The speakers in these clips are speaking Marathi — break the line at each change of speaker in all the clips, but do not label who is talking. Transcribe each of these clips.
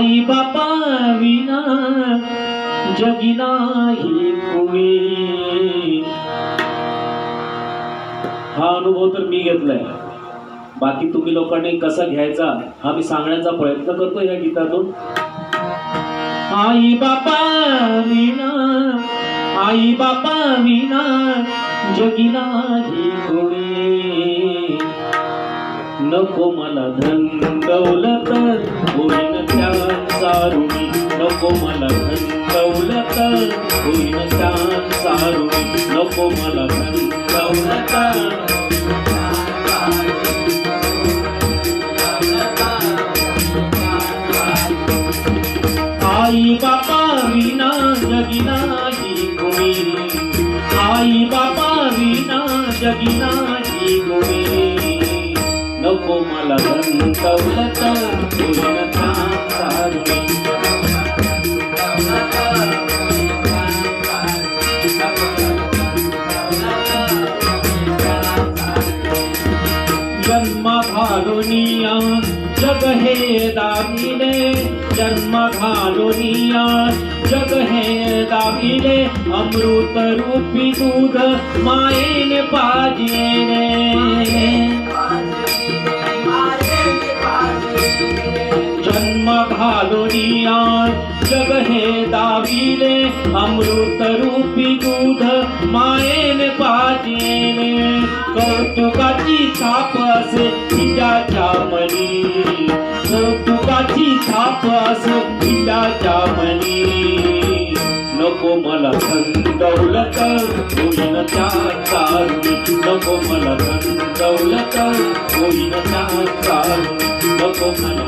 आई बापा विना जगी नाही कोणी. हा अनुभव तर मी घेतलाय. बाकी तुम्ही लोकांनी कसा घ्यायचा हा मी सांगण्याचा प्रयत्न करतो या गीतातून. आई बापा विना आई बापा विना जगी नाही कोणी. नको मला धन दौलत होईन नको मला धन दौलत होईन त्यांचा ऋणी नको मला धन दौलत आई बापा विना जगी नाही कोणी आई बापा विना जगी नाही कोणी नको मला धन दौलत जन्म जगहे जग हे जगहे जन्म अमृतरूपी दूध मायेन दावि अमृतरूपि जगहे पाजेरे अमृतरूपी रूपी मायेने पाजेने कौतुकाची थाप असे हिंडाच्या मनी. कौतुकाची थाप असे हिंडाच्या मनी. नको मला संदौलत होईन त्या नको मला संदौलत होईन त्या नको मला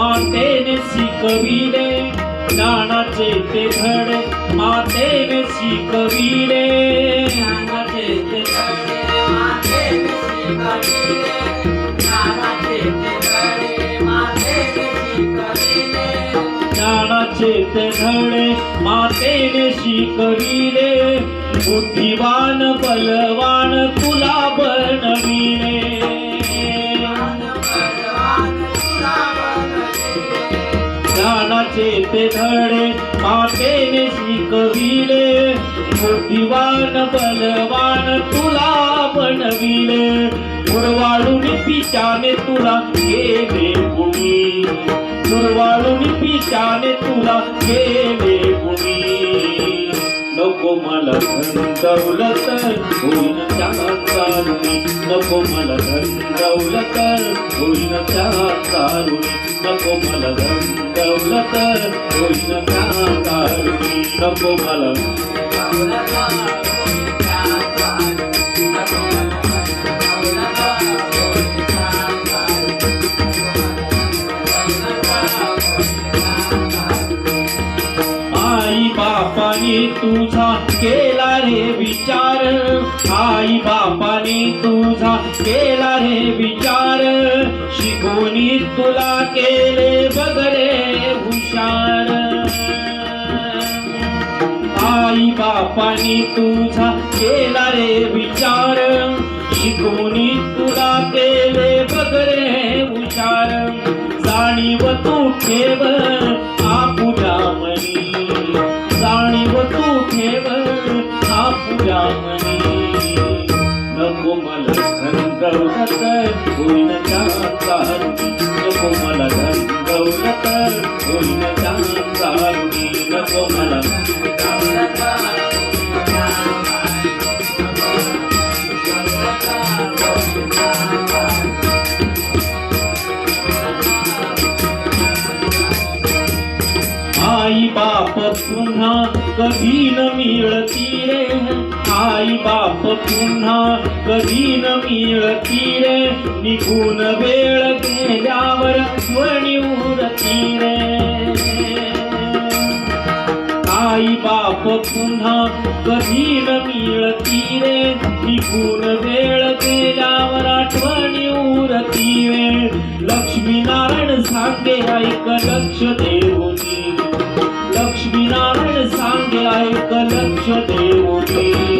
धडे मातेने शिकविले ज्ञानाचे ते धडे. मातेने शिकविले ज्ञानाचे ते धडे. ज्ञानाचे ते धडे. मातेने शिकविले बुद्धिवान बलवान ते धडे मातेने शिकविले. बुद्धिवान बलवान तुला बनविले. उरवाळून पिशाने तुला केले कुणी उरवाळून पिशाने तुला केले कुणी नको मला धन दौलत होईन चारुणी नको मला धन दौलत होईन चारुणी नको मला धन दौलत होईन नको मला आई बापाने तुझा केला रे विचार. आई बापाने तुझा केला रे विचार. कोणी तुला केले बगरे हुशार? आई बापानी तुझा केला रे विचार. शिकवणी तुला केले बगरे हुशार. जाणीव तू ठेव आपुल्या मनी. जाणीव तू ठेव आपुल्या मनी. दौलत होईन नको मला धन दौलत होईन नको मला आई बाप पुन्हा कधी न मिळती. आई बाप पुन्हा कधी न मिळती रे निघून वेळ गेल्यावर वणी उरती रे आई बाप पुन्हा कधी न मिळती रे निघून वेळ गेल्यावर आठवणी उरती रे लक्ष्मीनारायण सांगे ऐक लक्ष देऊनी लक्ष्मी नारायण सांगे ऐक लक्ष देऊनी